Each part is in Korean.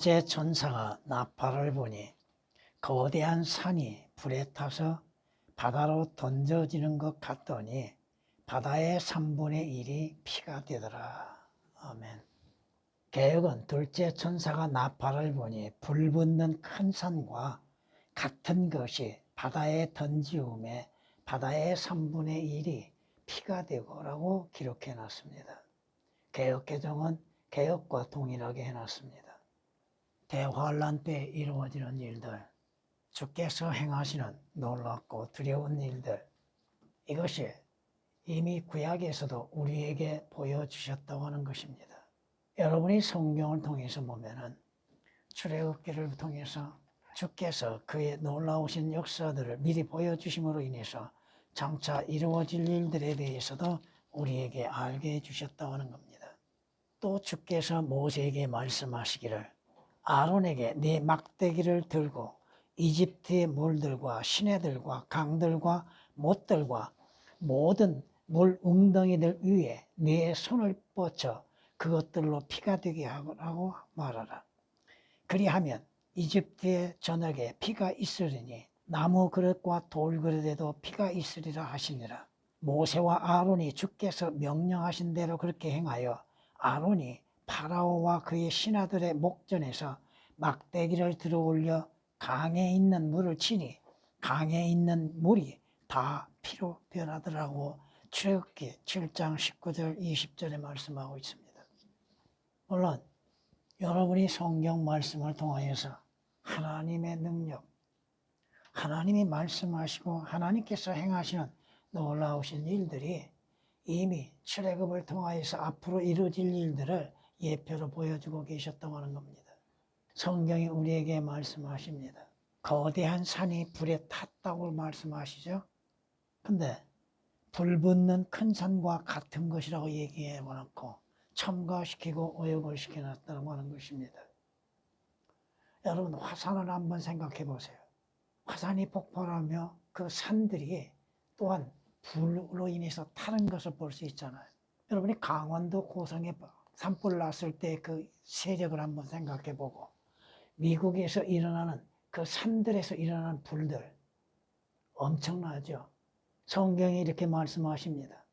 둘째 천사가 나팔을 보니 거대한 산이 불에 타서 바다로 던져지는 것 같더니 바다의 3분의 1이 피가 되더라. 아멘. 개혁은 둘째 천사가 나팔을 보니 불 붙는 큰 산과 같은 것이 바다에 던지움에 바다의 3분의 1이 피가 되고라고 기록해 놨습니다. 개혁개정은 개혁과 동일하게 해놨습니다. 대환란 때 이루어지는 일들, 주께서 행하시는 놀랍고 두려운 일들, 이것이 이미 구약에서도 우리에게 보여주셨다고 하는 것입니다. 여러분이 성경을 통해서 보면은 출애굽기를 통해서 주께서 그의 놀라우신 역사들을 미리 보여주심으로 인해서 장차 이루어질 일들에 대해서도 우리에게 알게 해주셨다고 하는 겁니다. 또 주께서 모세에게 말씀하시기를 아론에게 네 막대기를 들고 이집트의 물들과 시내들과 강들과 못들과 모든 물 웅덩이들 위에 네 손을 뻗쳐 그것들로 피가 되게 하고 말하라. 그리하면 이집트의 전역에 피가 있으리니 나무 그릇과 돌 그릇에도 피가 있으리라 하시니라. 모세와 아론이 주께서 명령하신 대로 그렇게 행하여 아론이 파라오와 그의 신하들의 목전에서 막대기를 들어올려 강에 있는 물을 치니 강에 있는 물이 다 피로 변하더라고 출애굽기 7장 19절 20절에 말씀하고 있습니다. 물론 여러분이 성경 말씀을 통하여서 하나님의 능력, 하나님이 말씀하시고 하나님께서 행하시는 놀라우신 일들이 이미 출애굽을 통하여서 앞으로 이루어질 일들을 예표로 보여주고 계셨다고 하는 겁니다. 성경이 우리에게 말씀하십니다. 거대한 산이 불에 탔다고 말씀하시죠. 근데 불 붙는 큰 산과 같은 것이라고 얘기해 놓고 첨가시키고 오역을 시켜놨다고 하는 것입니다. 여러분 화산을 한번 생각해 보세요. 화산이 폭발하며 그 산들이 또한 불로 인해서 타는 것을 볼 수 있잖아요. 여러분이 강원도 고성에 산불 났을 때 그 세력을 한번 생각해 보고 미국에서 일어나는 그 산들에서 일어나는 불들 엄청나죠. 성경이 이렇게 말씀하십니다.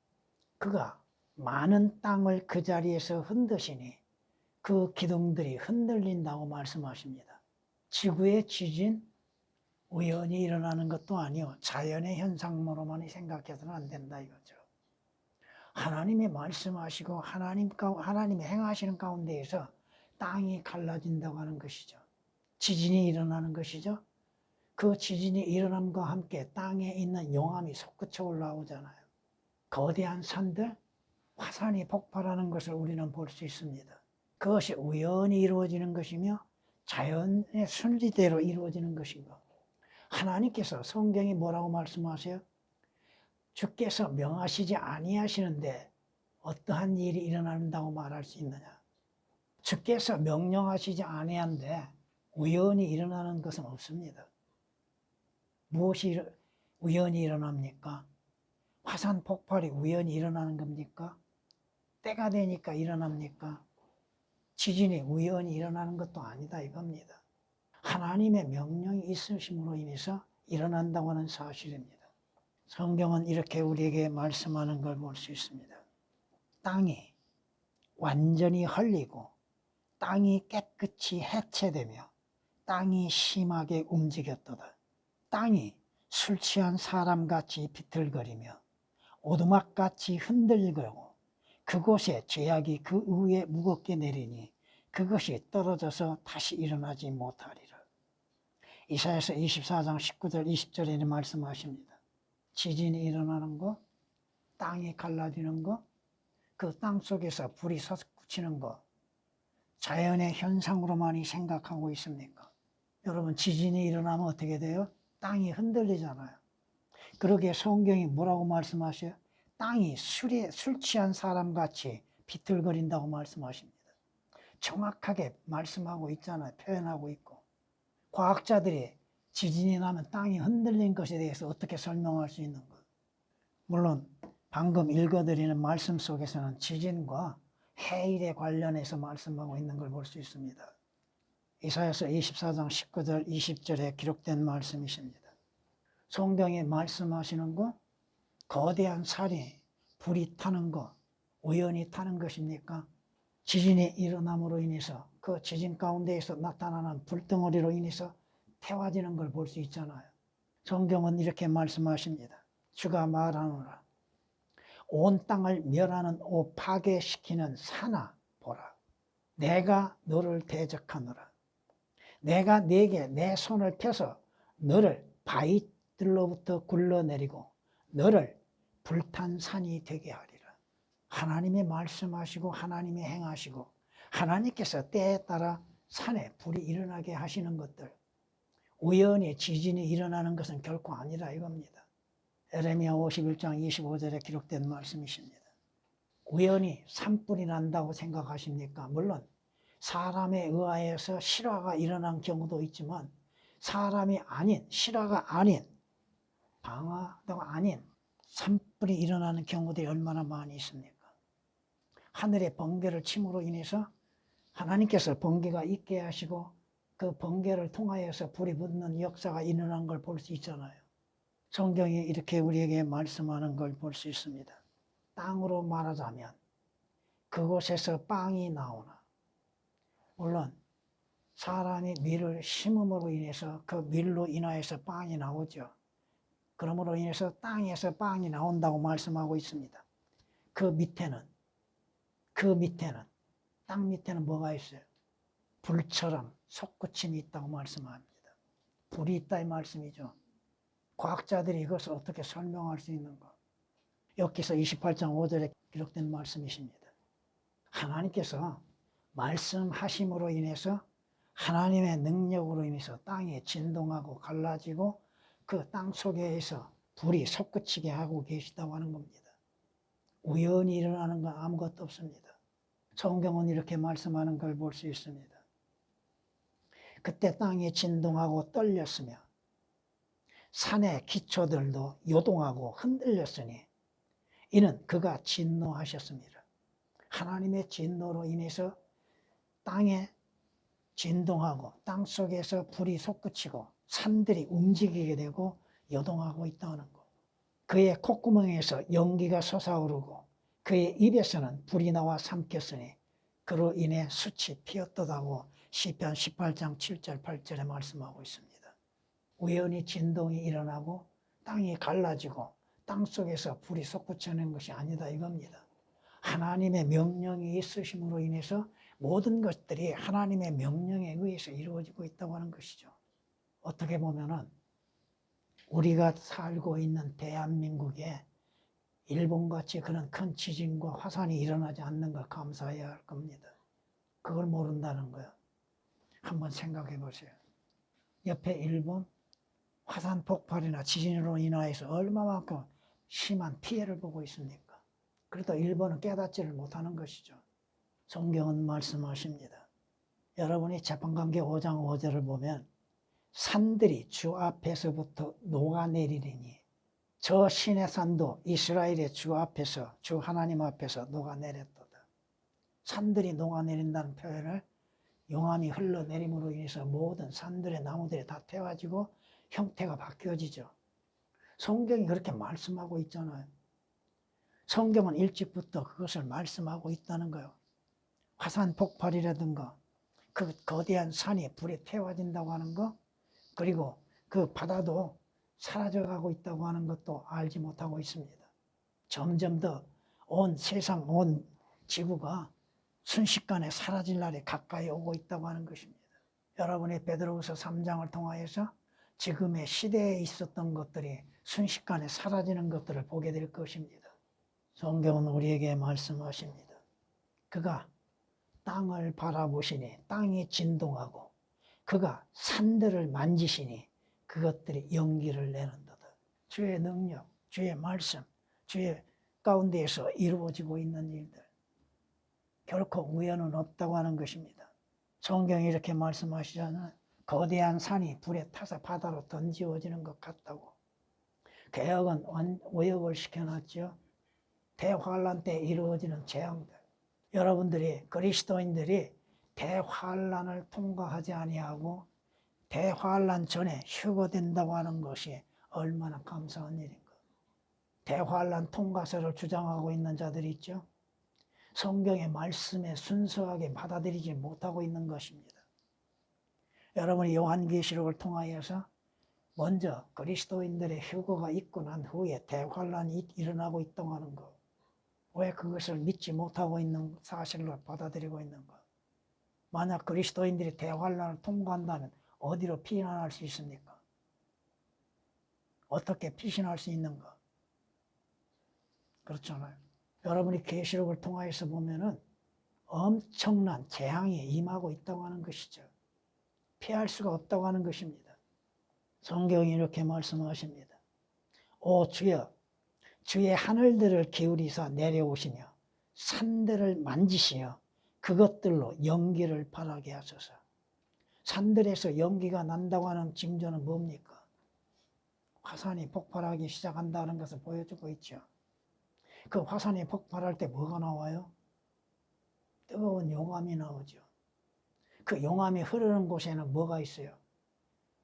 그가 많은 땅을 그 자리에서 흔드시니 그 기둥들이 흔들린다고 말씀하십니다. 지구의 지진 우연히 일어나는 것도 아니요 자연의 현상으로만 생각해서는 안 된다 이거죠. 하나님이 말씀하시고 하나님 하나님이 행하시는 가운데에서 땅이 갈라진다고 하는 것이죠. 지진이 일어나는 것이죠. 그 지진이 일어남과 함께 땅에 있는 용암이 솟구쳐 올라오잖아요. 거대한 산들, 화산이 폭발하는 것을 우리는 볼 수 있습니다. 그것이 우연히 이루어지는 것이며 자연의 순리대로 이루어지는 것인가. 하나님께서 성경이 뭐라고 말씀하세요? 주께서 명하시지 아니하시는데 어떠한 일이 일어난다고 말할 수 있느냐? 주께서 명령하시지 아니한데 우연히 일어나는 것은 없습니다. 무엇이 우연히 일어납니까? 화산 폭발이 우연히 일어나는 겁니까? 때가 되니까 일어납니까? 지진이 우연히 일어나는 것도 아니다 이겁니다. 하나님의 명령이 있으심으로 인해서 일어난다고 하는 사실입니다. 성경은 이렇게 우리에게 말씀하는 걸 볼 수 있습니다. 땅이 완전히 헐리고 땅이 깨끗이 해체되며 땅이 심하게 움직였도다. 땅이 술 취한 사람같이 비틀거리며 오두막같이 흔들리고 그곳에 죄악이 그 위에 무겁게 내리니 그것이 떨어져서 다시 일어나지 못하리라. 이사야서 24장 19절 20절에는 말씀하십니다. 지진이 일어나는 거, 땅이 갈라지는 거, 그 땅 속에서 불이 솟구치는 거, 자연의 현상으로만이 생각하고 있습니까? 여러분 지진이 일어나면 어떻게 돼요? 땅이 흔들리잖아요. 그러게 성경이 뭐라고 말씀하셔요? 땅이 술에 술 취한 사람 같이 비틀거린다고 말씀하십니다. 정확하게 말씀하고 있잖아요. 표현하고 있고. 과학자들이 지진이 나면 땅이 흔들린 것에 대해서 어떻게 설명할 수 있는 것. 물론 방금 읽어드리는 말씀 속에서는 지진과 해일에 관련해서 말씀하고 있는 걸 볼 수 있습니다. 이사야서 24장 19절 20절에 기록된 말씀이십니다. 성경에 말씀하시는 거 거대한 산이 불이 타는 거 우연히 타는 것입니까? 지진이 일어남으로 인해서 그 지진 가운데에서 나타나는 불덩어리로 인해서 태워지는 걸 볼 수 있잖아요. 성경은 이렇게 말씀하십니다. 주가 말하노라. 온 땅을 멸하는 오 파괴시키는 산아 보라. 내가 너를 대적하노라. 내가 네게 내 손을 펴서 너를 바위들로부터 굴러내리고 너를 불탄 산이 되게 하리라. 하나님의 말씀하시고 하나님의 행하시고 하나님께서 때에 따라 산에 불이 일어나게 하시는 것들 우연히 지진이 일어나는 것은 결코 아니라 이겁니다. 에레미야 51장 25절에 기록된 말씀이십니다. 우연히 산불이 난다고 생각하십니까? 물론 사람에 의하여서 실화가 일어난 경우도 있지만 사람이 아닌 실화가 아닌 방화가 아닌 산불이 일어나는 경우들이 얼마나 많이 있습니까? 하늘의 번개를 침으로 인해서 하나님께서 번개가 있게 하시고 그 번개를 통하여서 불이 붙는 역사가 일어난 걸 볼 수 있잖아요. 성경이 이렇게 우리에게 말씀하는 걸 볼 수 있습니다. 땅으로 말하자면 그곳에서 빵이 나오나 물론 사람이 밀을 심음으로 인해서 그 밀로 인하여서 빵이 나오죠. 그러므로 인해서 땅에서 빵이 나온다고 말씀하고 있습니다. 그 밑에는 그 밑에는 땅 밑에는 뭐가 있어요? 불처럼 솟구침이 있다고 말씀합니다. 불이 있다 이 말씀이죠. 과학자들이 이것을 어떻게 설명할 수 있는가? 여기서 28장 5절에 기록된 말씀이십니다. 하나님께서 말씀하심으로 인해서 하나님의 능력으로 인해서 땅이 진동하고 갈라지고 그 땅 속에서 불이 솟구치게 하고 계시다고 하는 겁니다. 우연히 일어나는 건 아무것도 없습니다. 성경은 이렇게 말씀하는 걸 볼 수 있습니다. 그때 땅이 진동하고 떨렸으며 산의 기초들도 요동하고 흔들렸으니 이는 그가 진노하셨습니다. 하나님의 진노로 인해서 땅에 진동하고 땅 속에서 불이 솟구치고 산들이 움직이게 되고 요동하고 있다는 것. 그의 콧구멍에서 연기가 솟아오르고 그의 입에서는 불이 나와 삼켰으니 그로 인해 숯이 피었다고 시편 18장 7절 8절에 말씀하고 있습니다. 우연히 진동이 일어나고 땅이 갈라지고 땅 속에서 불이 솟구쳐낸 것이 아니다 이겁니다. 하나님의 명령이 있으심으로 인해서 모든 것들이 하나님의 명령에 의해서 이루어지고 있다고 하는 것이죠. 어떻게 보면은 우리가 살고 있는 대한민국에 일본같이 그런 큰 지진과 화산이 일어나지 않는 걸 감사해야 할 겁니다. 그걸 모른다는 거예요. 한번 생각해 보세요. 옆에 일본 화산 폭발이나 지진으로 인하여서 얼마만큼 심한 피해를 보고 있습니까? 그래도 일본은 깨닫지를 못하는 것이죠. 성경은 말씀하십니다. 여러분이 재판관계 5장 5절을 보면 산들이 주 앞에서부터 녹아내리리니 저 신의 산도 이스라엘의 주 앞에서 주 하나님 앞에서 녹아내렸도다. 산들이 녹아내린다는 표현을 용암이 흘러내림으로 인해서 모든 산들의 나무들이 다 태워지고 형태가 바뀌어지죠. 성경이 그렇게 말씀하고 있잖아요. 성경은 일찍부터 그것을 말씀하고 있다는 거예요. 화산 폭발이라든가 그 거대한 산이 불에 태워진다고 하는 거 그리고 그 바다도 사라져가고 있다고 하는 것도 알지 못하고 있습니다. 점점 더 온 세상, 온 지구가 순식간에 사라질 날이 가까이 오고 있다고 하는 것입니다. 여러분이 베드로후서 3장을 통하여서 지금의 시대에 있었던 것들이 순식간에 사라지는 것들을 보게 될 것입니다. 성경은 우리에게 말씀하십니다. 그가 땅을 바라보시니 땅이 진동하고 그가 산들을 만지시니 그것들이 연기를 내는도다. 주의 능력, 주의 말씀, 주의 가운데에서 이루어지고 있는 일들. 결코 우연은 없다고 하는 것입니다. 성경이 이렇게 말씀하시잖아요. 거대한 산이 불에 타서 바다로 던지어지는 것 같다고. 개혁은 오역을 시켜놨죠. 대환란 때 이루어지는 재앙들. 여러분들이 그리스도인들이 대환란을 통과하지 아니하고 대환란 전에 휴거된다고 하는 것이 얼마나 감사한 일인가. 대환란 통과서를 주장하고 있는 자들이 있죠. 성경의 말씀에 순수하게 받아들이지 못하고 있는 것입니다. 여러분이 요한계시록을 통하여서 먼저 그리스도인들의 휴거가 있고 난 후에 대환란이 일어나고 있다고 하는 것. 왜 그것을 믿지 못하고 있는 사실로 받아들이고 있는가? 만약 그리스도인들이 대환란을 통과한다면 어디로 피난할 수 있습니까? 어떻게 피신할 수 있는가? 그렇잖아요. 여러분이 계시록을 통하여서 보면은 엄청난 재앙이 임하고 있다고 하는 것이죠. 피할 수가 없다고 하는 것입니다. 성경이 이렇게 말씀하십니다. 오 주여 주의 하늘들을 기울이사 내려오시며 산들을 만지시어 그것들로 연기를 바라게 하소서. 산들에서 연기가 난다고 하는 징조는 뭡니까? 화산이 폭발하기 시작한다는 것을 보여주고 있죠. 그 화산이 폭발할 때 뭐가 나와요? 뜨거운 용암이 나오죠. 그 용암이 흐르는 곳에는 뭐가 있어요?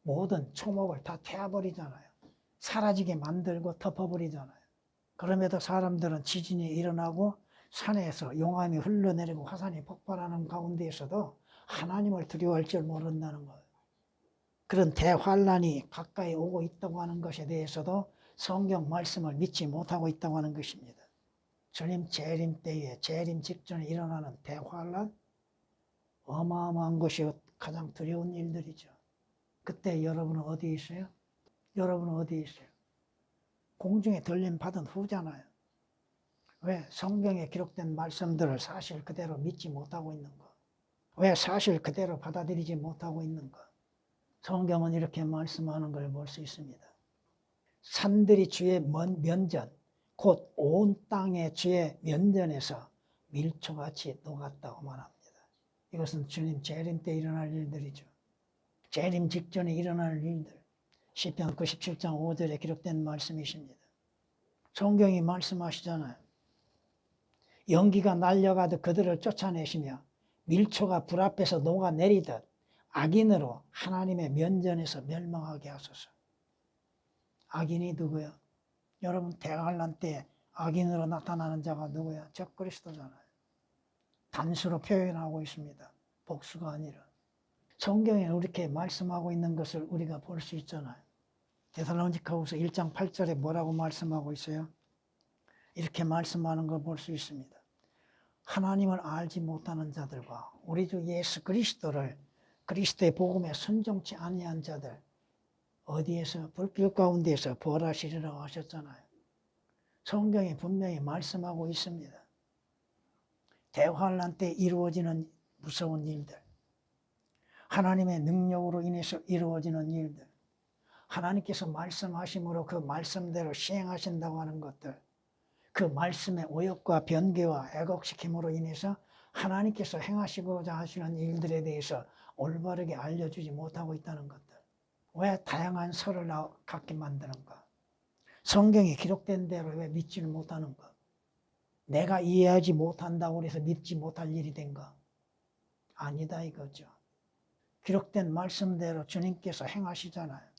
모든 초목을 다 태워버리잖아요. 사라지게 만들고 덮어버리잖아요. 그럼에도 사람들은 지진이 일어나고 산에서 용암이 흘러내리고 화산이 폭발하는 가운데에서도 하나님을 두려워할 줄 모른다는 거예요. 그런 대환란이 가까이 오고 있다고 하는 것에 대해서도 성경 말씀을 믿지 못하고 있다고 하는 것입니다. 주님 재림 때에 재림 직전에 일어나는 대환란 어마어마한 것이 가장 두려운 일들이죠. 그때 여러분은 어디 있어요? 여러분은 어디 있어요? 공중에 들림 받은 후잖아요. 왜? 성경에 기록된 말씀들을 사실 그대로 믿지 못하고 있는 거. 왜 사실 그대로 받아들이지 못하고 있는 거. 성경은 이렇게 말씀하는 걸 볼 수 있습니다. 산들이 주의 면전, 곧 온 땅의 주의 면전에서 밀초같이 녹았다고 말합니다. 이것은 주님 재림 때 일어날 일들이죠. 재림 직전에 일어날 일들. 시편 97장 5절에 기록된 말씀이십니다. 성경이 말씀하시잖아요. 연기가 날려가도 그들을 쫓아내시며 밀초가 불 앞에서 녹아내리듯 악인으로 하나님의 면전에서 멸망하게 하소서. 악인이 누구야? 여러분 대환란 때 악인으로 나타나는 자가 누구야? 적 그리스도잖아요. 단수로 표현하고 있습니다. 복수가 아니라. 성경에 이렇게 말씀하고 있는 것을 우리가 볼 수 있잖아요. 데살로니카후서 1장 8절에 뭐라고 말씀하고 있어요? 이렇게 말씀하는 걸 볼 수 있습니다. 하나님을 알지 못하는 자들과 우리 주 예수 그리스도를 그리스도의 복음에 순종치 아니한 자들 어디에서 불길 가운데서 벌하시리라고 하셨잖아요. 성경이 분명히 말씀하고 있습니다. 대환란 때 이루어지는 무서운 일들, 하나님의 능력으로 인해서 이루어지는 일들, 하나님께서 말씀하심으로 그 말씀대로 시행하신다고 하는 것들, 그 말씀의 오역과 변개와 애곡시킴으로 인해서 하나님께서 행하시고자 하시는 일들에 대해서 올바르게 알려주지 못하고 있다는 것들. 왜 다양한 설을 갖게 만드는가? 성경에 기록된 대로 왜 믿지를 못하는가? 내가 이해하지 못한다고 해서 믿지 못할 일이 된가? 아니다 이거죠. 기록된 말씀대로 주님께서 행하시잖아요.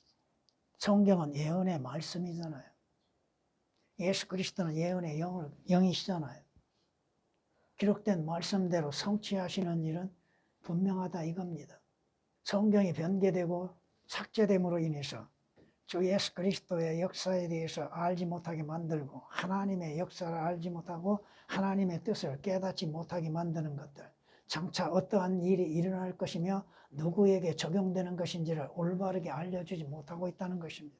성경은 예언의 말씀이잖아요. 예수 그리스도는 예언의 영을, 영이시잖아요. 기록된 말씀대로 성취하시는 일은 분명하다 이겁니다. 성경이 변개되고 삭제됨으로 인해서 주 예수 그리스도의 역사에 대해서 알지 못하게 만들고 하나님의 역사를 알지 못하고 하나님의 뜻을 깨닫지 못하게 만드는 것들 장차 어떠한 일이 일어날 것이며 누구에게 적용되는 것인지를 올바르게 알려주지 못하고 있다는 것입니다.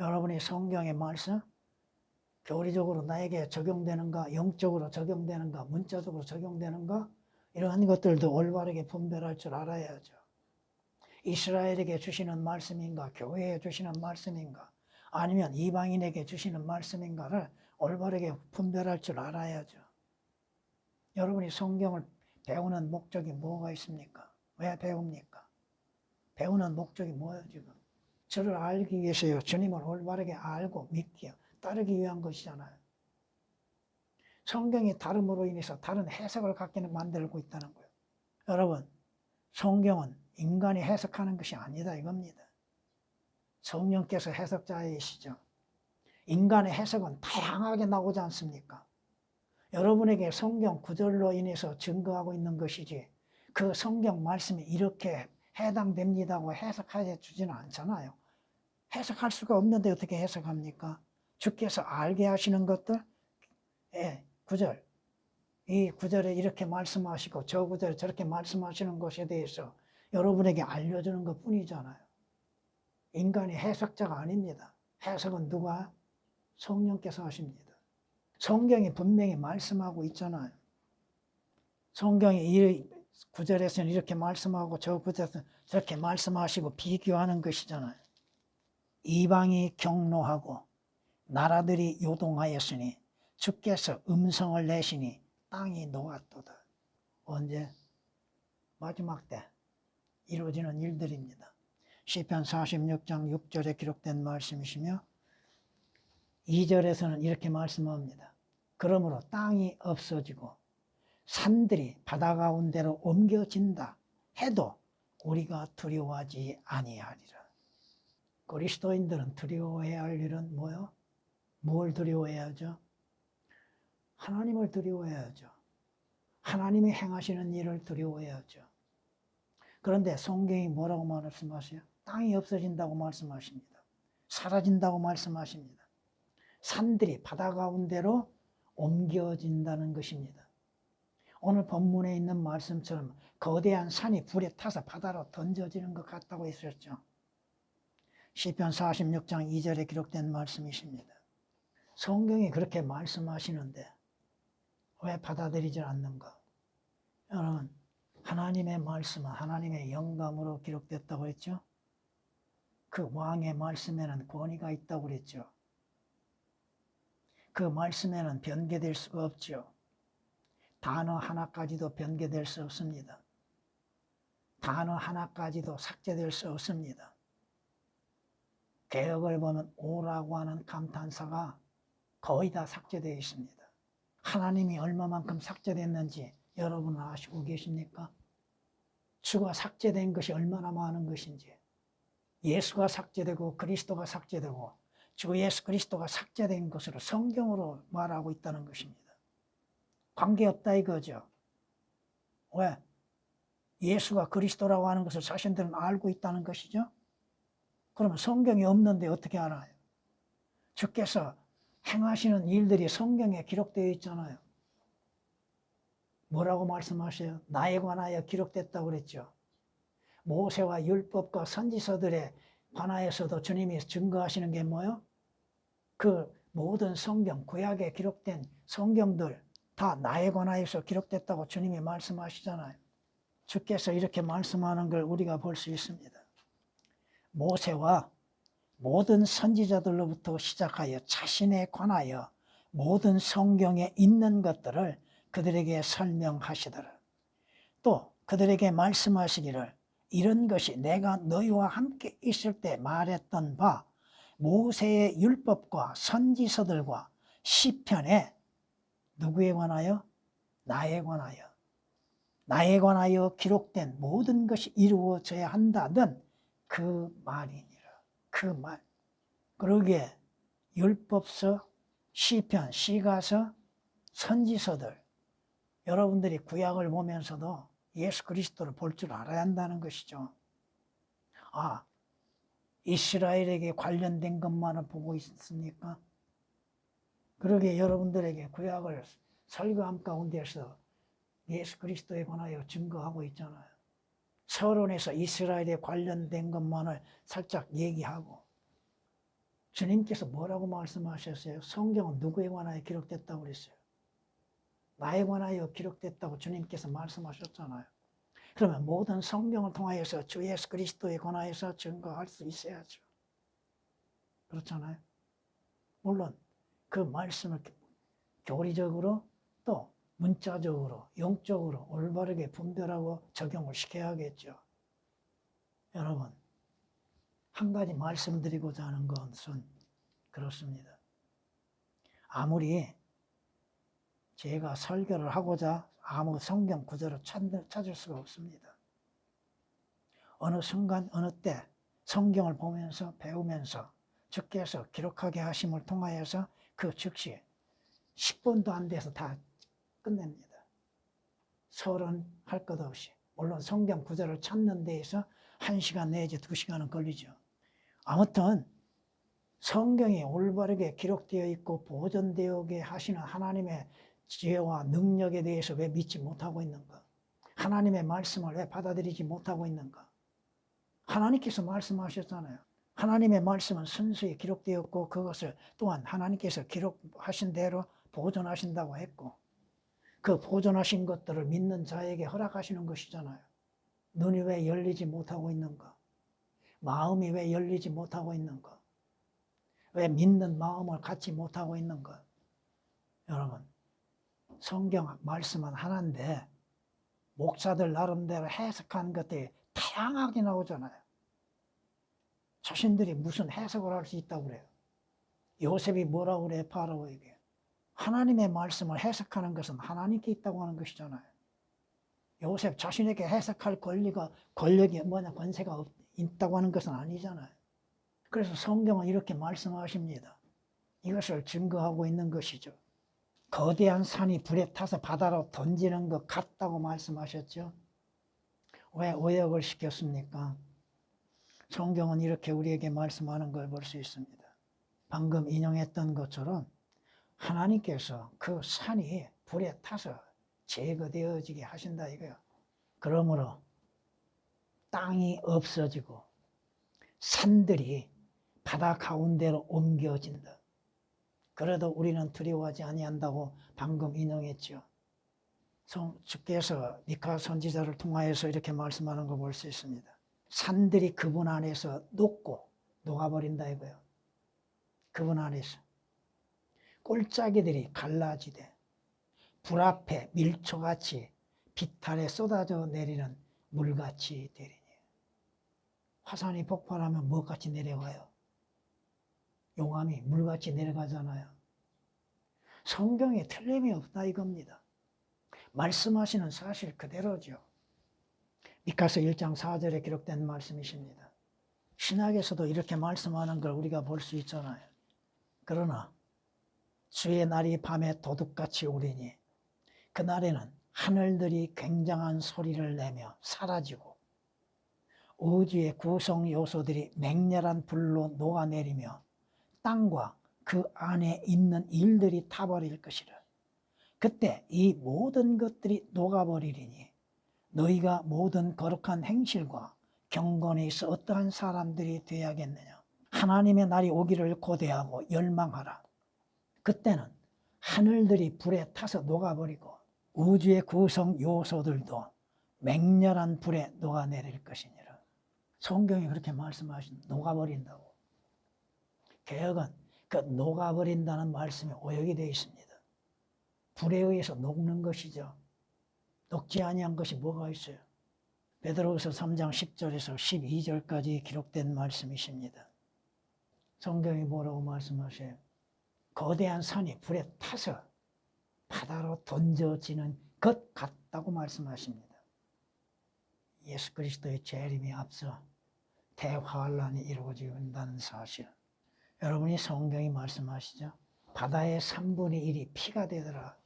여러분이 성경의 말씀 교리적으로 나에게 적용되는가 영적으로 적용되는가 문자적으로 적용되는가 이러한 것들도 올바르게 분별할 줄 알아야죠. 이스라엘에게 주시는 말씀인가, 교회에 주시는 말씀인가, 아니면 이방인에게 주시는 말씀인가를 올바르게 분별할 줄 알아야죠. 여러분이 성경을 배우는 목적이 뭐가 있습니까? 왜 배웁니까? 배우는 목적이 뭐예요, 지금? 저를 알기 위해서요. 주님을 올바르게 알고 믿기, 따르기 위한 것이잖아요. 성경이 다름으로 인해서 다른 해석을 갖기는 만들고 있다는 거예요. 여러분, 성경은 인간이 해석하는 것이 아니다 이겁니다. 성령께서 해석자이시죠. 인간의 해석은 다양하게 나오지 않습니까? 여러분에게 성경 구절로 인해서 증거하고 있는 것이지 그 성경 말씀이 이렇게 해당됩니다고 해석해 주지는 않잖아요. 해석할 수가 없는데 어떻게 해석합니까? 주께서 알게 하시는 것들, 예, 구절. 이 구절에 이렇게 말씀하시고 저 구절에 저렇게 말씀하시는 것에 대해서 여러분에게 알려주는 것 뿐이잖아요. 인간이 해석자가 아닙니다. 해석은 누가? 성령께서 하십니다. 성경이 분명히 말씀하고 있잖아요. 성경이 이 구절에서는 이렇게 말씀하고 저 구절에서는 저렇게 말씀하시고 비교하는 것이잖아요. 이방이 경노하고 나라들이 요동하였으니 주께서 음성을 내시니 땅이 녹았도다. 언제? 마지막 때 이루어지는 일들입니다. 시편 46장 6절에 기록된 말씀이시며 2절에서는 이렇게 말씀합니다. 그러므로 땅이 없어지고 산들이 바다 가운데로 옮겨진다 해도 우리가 두려워하지 아니하리라. 그리스도인들은 두려워해야 할 일은 뭐요? 뭘 두려워해야죠? 하나님을 두려워해야죠. 하나님이 행하시는 일을 두려워해야죠. 그런데 성경이 뭐라고 말씀하세요? 땅이 없어진다고 말씀하십니다. 사라진다고 말씀하십니다. 산들이 바다 가운데로 옮겨진다는 것입니다. 오늘 본문에 있는 말씀처럼 거대한 산이 불에 타서 바다로 던져지는 것 같다고 했었죠. 시편 46장 2절에 기록된 말씀이십니다. 성경이 그렇게 말씀하시는데 왜 받아들이지 않는가? 여러분, 하나님의 말씀은 하나님의 영감으로 기록됐다고 했죠? 그 왕의 말씀에는 권위가 있다고 그랬죠. 그 말씀에는 변개될 수가 없죠. 단어 하나까지도 변개될 수 없습니다. 단어 하나까지도 삭제될 수 없습니다. 개혁을 보면 오라고 하는 감탄사가 거의 다 삭제되어 있습니다. 하나님이 얼마만큼 삭제됐는지 여러분은 아시고 계십니까? 주가 삭제된 것이 얼마나 많은 것인지 예수가 삭제되고 그리스도가 삭제되고 주 예수 그리스도가 삭제된 것으로 성경으로 말하고 있다는 것입니다. 관계없다 이거죠. 왜? 예수가 그리스도라고 하는 것을 자신들은 알고 있다는 것이죠. 그러면 성경이 없는데 어떻게 알아요? 주께서 행하시는 일들이 성경에 기록되어 있잖아요. 뭐라고 말씀하셔요? 나에 관하여 기록됐다고 그랬죠. 모세와 율법과 선지서들에 관하여서도 주님이 증거하시는 게 뭐요? 그 모든 성경, 구약에 기록된 성경들 다 나에 관하여서 기록됐다고 주님이 말씀하시잖아요. 주께서 이렇게 말씀하는 걸 우리가 볼 수 있습니다. 모세와 모든 선지자들로부터 시작하여 자신에 관하여 모든 성경에 있는 것들을 그들에게 설명하시더라. 또 그들에게 말씀하시기를 이런 것이 내가 너희와 함께 있을 때 말했던 바 모세의 율법과 선지서들과 시편에 누구에 관하여? 나에 관하여. 나에 관하여 기록된 모든 것이 이루어져야 한다는 그 말이니라. 그 말. 그러기에 율법서, 시편, 시가서, 선지서들 여러분들이 구약을 보면서도 예수 그리스도를 볼 줄 알아야 한다는 것이죠. 아, 이스라엘에게 관련된 것만을 보고 있습니까? 그러게 여러분들에게 구약을 설교함 가운데서 예수 그리스도에 관하여 증거하고 있잖아요. 서론에서 이스라엘에 관련된 것만을 살짝 얘기하고 주님께서 뭐라고 말씀하셨어요? 성경은 누구에 관하여 기록됐다고 그랬어요? 나에 관하여 기록됐다고 주님께서 말씀하셨잖아요. 그러면 모든 성경을 통하여서 주 예수 그리스도에 관하여서 증거할 수 있어야죠. 그렇잖아요. 물론 그 말씀을 교리적으로 또 문자적으로 영적으로 올바르게 분별하고 적용을 시켜야겠죠. 여러분 한 가지 말씀드리고자 하는 것은 그렇습니다. 아무리 제가 설교를 하고자 아무 성경 구절을 찾- 찾을 수가 없습니다. 어느 순간 어느 때 성경을 보면서 배우면서 주께서 기록하게 하심을 통하여서 그 즉시 10분도 안 돼서 다 끝냅니다. 설은 할 것 없이 물론 성경 구절을 찾는 데에서 1시간 내지 2시간은 걸리죠. 아무튼 성경이 올바르게 기록되어 있고 보존되게 하시는 하나님의 지혜와 능력에 대해서 왜 믿지 못하고 있는가? 하나님의 말씀을 왜 받아들이지 못하고 있는가? 하나님께서 말씀하셨잖아요. 하나님의 말씀은 순수히 기록되었고 그것을 또한 하나님께서 기록하신 대로 보존하신다고 했고 그 보존하신 것들을 믿는 자에게 허락하시는 것이잖아요. 눈이 왜 열리지 못하고 있는가? 마음이 왜 열리지 못하고 있는가? 왜 믿는 마음을 갖지 못하고 있는가? 여러분, 성경 말씀은 하나인데, 목사들 나름대로 해석한 것들이 다양하게 나오잖아요. 자신들이 무슨 해석을 할 수 있다고 그래요. 요셉이 뭐라고 그래, 파라오에게. 하나님의 말씀을 해석하는 것은 하나님께 있다고 하는 것이잖아요. 요셉 자신에게 해석할 권리가, 권력이 뭐냐, 권세가 없, 있다고 하는 것은 아니잖아요. 그래서 성경은 이렇게 말씀하십니다. 이것을 증거하고 있는 것이죠. 거대한 산이 불에 타서 바다로 던지는 것 같다고 말씀하셨죠. 왜 오역을 시켰습니까? 성경은 이렇게 우리에게 말씀하는 걸 볼 수 있습니다. 방금 인용했던 것처럼 하나님께서 그 산이 불에 타서 제거되어지게 하신다 이거요. 그러므로 땅이 없어지고 산들이 바다 가운데로 옮겨진다. 그래도 우리는 두려워하지 아니한다고 방금 인용했죠. 성, 주께서 미카 선지자를 통하여서 이렇게 말씀하는 거 볼 수 있습니다. 산들이 그분 안에서 녹고 녹아버린다 이거요. 그분 안에서. 꼴짜기들이 갈라지되 불 앞에 밀초같이 비탈에 쏟아져 내리는 물같이 되리니 화산이 폭발하면 뭐같이 내려가요? 용암이 물같이 내려가잖아요. 성경에 틀림이 없다 이겁니다. 말씀하시는 사실 그대로죠. 미카서 1장 4절에 기록된 말씀이십니다. 신학에서도 이렇게 말씀하는 걸 우리가 볼 수 있잖아요. 그러나 주의 날이 밤에 도둑같이 오리니 그날에는 하늘들이 굉장한 소리를 내며 사라지고 우주의 구성 요소들이 맹렬한 불로 녹아내리며 땅과 그 안에 있는 일들이 타버릴 것이라. 그때 이 모든 것들이 녹아버리리니 너희가 모든 거룩한 행실과 경건에 있어 어떠한 사람들이 되어야겠느냐. 하나님의 날이 오기를 고대하고 열망하라. 그때는 하늘들이 불에 타서 녹아버리고 우주의 구성 요소들도 맹렬한 불에 녹아내릴 것이니라. 성경이 그렇게 말씀하신 녹아버린다고. 개혁은 그 녹아버린다는 말씀이 오역이 되어 있습니다. 불에 의해서 녹는 것이죠. 녹지 아니한 것이 뭐가 있어요? 베드로후서 3장 10절에서 12절까지 기록된 말씀이십니다. 성경이 뭐라고 말씀하세요? 거대한 산이 불에 타서 바다로 던져지는 것 같다고 말씀하십니다. 예수 그리스도의 재림이 앞서 대환란이 이루어진다는 사실. 여러분이 성경이 말씀하시죠? 바다의 3분의 1이 피가 되더라.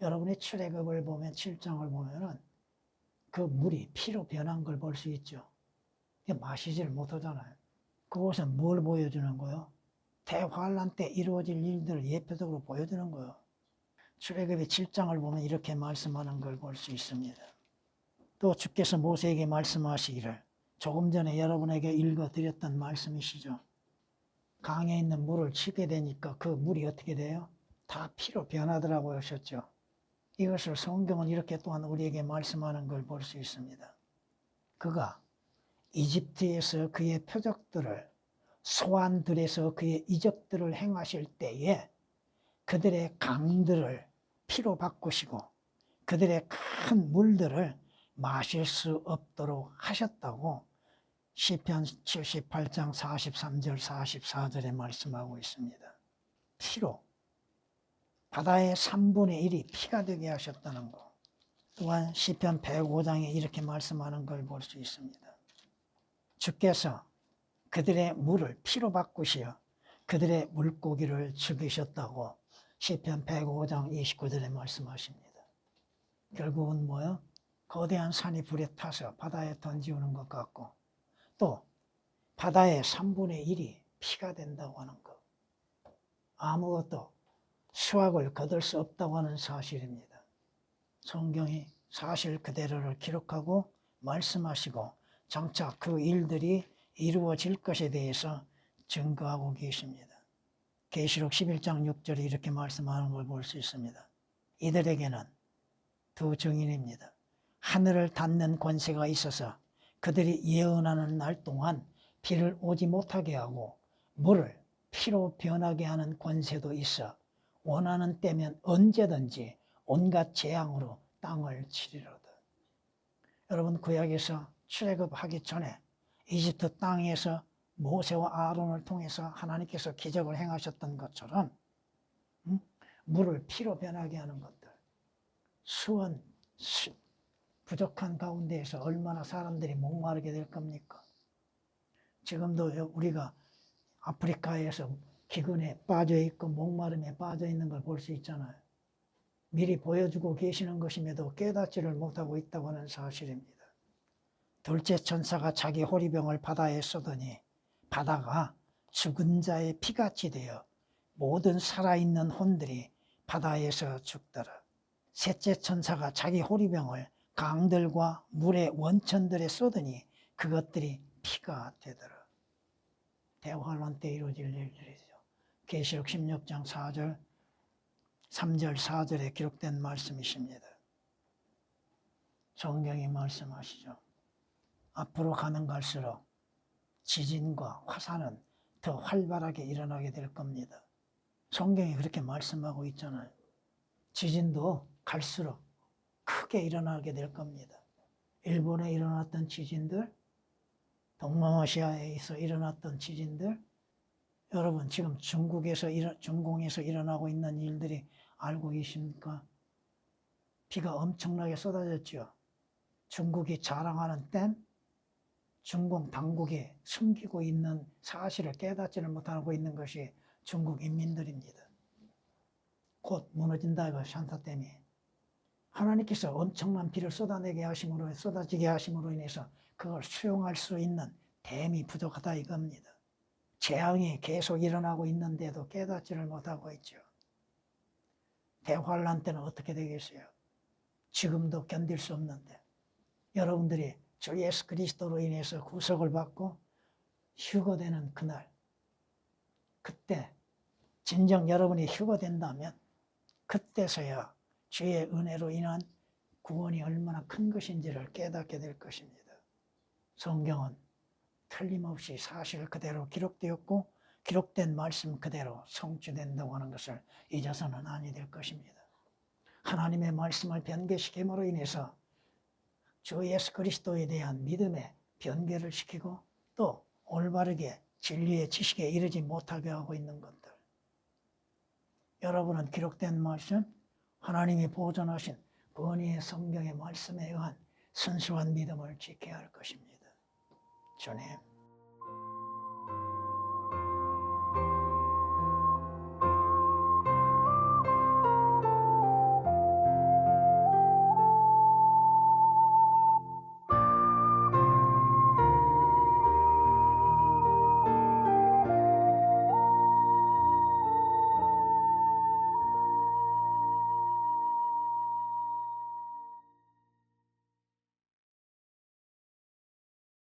여러분이 출애굽을 보면 7장을 보면은 그 물이 피로 변한 걸 볼 수 있죠. 마시지를 못하잖아요. 그것은 뭘 보여주는 거요? 대환란 때 이루어질 일들을 예표적으로 보여주는 거예요. 출애굽의 7장을 보면 이렇게 말씀하는 걸 볼 수 있습니다. 또 주께서 모세에게 말씀하시기를 조금 전에 여러분에게 읽어드렸던 말씀이시죠. 강에 있는 물을 치게 되니까 그 물이 어떻게 돼요? 다 피로 변하더라고 하셨죠. 이것을 성경은 이렇게 또한 우리에게 말씀하는 걸 볼 수 있습니다. 그가 이집트에서 그의 표적들을 소환들에서 그의 이적들을 행하실 때에 그들의 강들을 피로 바꾸시고 그들의 큰 물들을 마실 수 없도록 하셨다고 시편 78장 43절 44절에 말씀하고 있습니다. 피로 바다의 3분의 1이 피가 되게 하셨다는 거. 또한 시편 105장에 이렇게 말씀하는 걸 볼 수 있습니다. 주께서 그들의 물을 피로 바꾸시어 그들의 물고기를 죽이셨다고 시편 105장 29절에 말씀하십니다. 결국은 뭐요? 거대한 산이 불에 타서 바다에 던지오는 것 같고 또 바다의 3분의 1이 피가 된다고 하는 것. 아무것도 수확을 거둘 수 없다고 하는 사실입니다. 성경이 사실 그대로를 기록하고 말씀하시고 장차 그 일들이 이루어질 것에 대해서 증거하고 계십니다. 계시록 11장 6절에 이렇게 말씀하는 걸 볼 수 있습니다. 이들에게는 두 증인입니다. 하늘을 닫는 권세가 있어서 그들이 예언하는 날 동안 비를 오지 못하게 하고 물을 피로 변하게 하는 권세도 있어 원하는 때면 언제든지 온갖 재앙으로 땅을 치리로다. 여러분 구약에서 출애굽하기 전에 이집트 땅에서 모세와 아론을 통해서 하나님께서 기적을 행하셨던 것처럼 음? 물을 피로 변하게 하는 것들 수원 수, 부족한 가운데에서 얼마나 사람들이 목마르게 될 겁니까? 지금도 우리가 아프리카에서 기근에 빠져 있고 목마름에 빠져 있는 걸 볼 수 있잖아요. 미리 보여주고 계시는 것임에도 깨닫지를 못하고 있다고 하는 사실입니다. 둘째 천사가 자기 호리병을 바다에 쏘더니 바다가 죽은 자의 피같이 되어 모든 살아있는 혼들이 바다에서 죽더라. 셋째 천사가 자기 호리병을 강들과 물의 원천들에 쏘더니 그것들이 피가 되더라. 대환란 때 이루어질 일들이죠. 계시록 16장 4절, 3절, 4절에 기록된 말씀이십니다. 성경이 말씀하시죠. 앞으로 가면 갈수록 지진과 화산은 더 활발하게 일어나게 될 겁니다. 성경이 그렇게 말씀하고 있잖아요. 지진도 갈수록 크게 일어나게 될 겁니다. 일본에 일어났던 지진들, 동남아시아에서 일어났던 지진들, 여러분 지금 중국에서 일어, 중공에서 일어나고 있는 일들이 알고 계십니까? 비가 엄청나게 쏟아졌죠. 중국이 자랑하는 댐, 중공 당국이 숨기고 있는 사실을 깨닫지를 못하고 있는 것이 중국 인민들입니다. 곧 무너진다 이거 샨타댐이. 하나님께서 엄청난 비를 쏟아내게 하심으로 쏟아지게 하심으로 인해서 그걸 수용할 수 있는 댐이 부족하다 이겁니다. 재앙이 계속 일어나고 있는데도 깨닫지를 못하고 있죠. 대환란 때는 어떻게 되겠어요? 지금도 견딜 수 없는데 여러분들이 주 예수 그리스도로 인해서 구속을 받고 휴거되는 그날 그때 진정 여러분이 휴거된다면 그때서야 주의 은혜로 인한 구원이 얼마나 큰 것인지를 깨닫게 될 것입니다. 성경은 틀림없이 사실 그대로 기록되었고 기록된 말씀 그대로 성취된다고 하는 것을 잊어서는 아니 될 것입니다. 하나님의 말씀을 변개시킴으로 인해서 주 예수 그리스도에 대한 믿음에 변개를 시키고 또 올바르게 진리의 지식에 이르지 못하게 하고 있는 것들. 여러분은 기록된 말씀, 하나님이 보존하신 번의의 성경의 말씀에 의한 순수한 믿음을 지켜야 할 것입니다. 주님.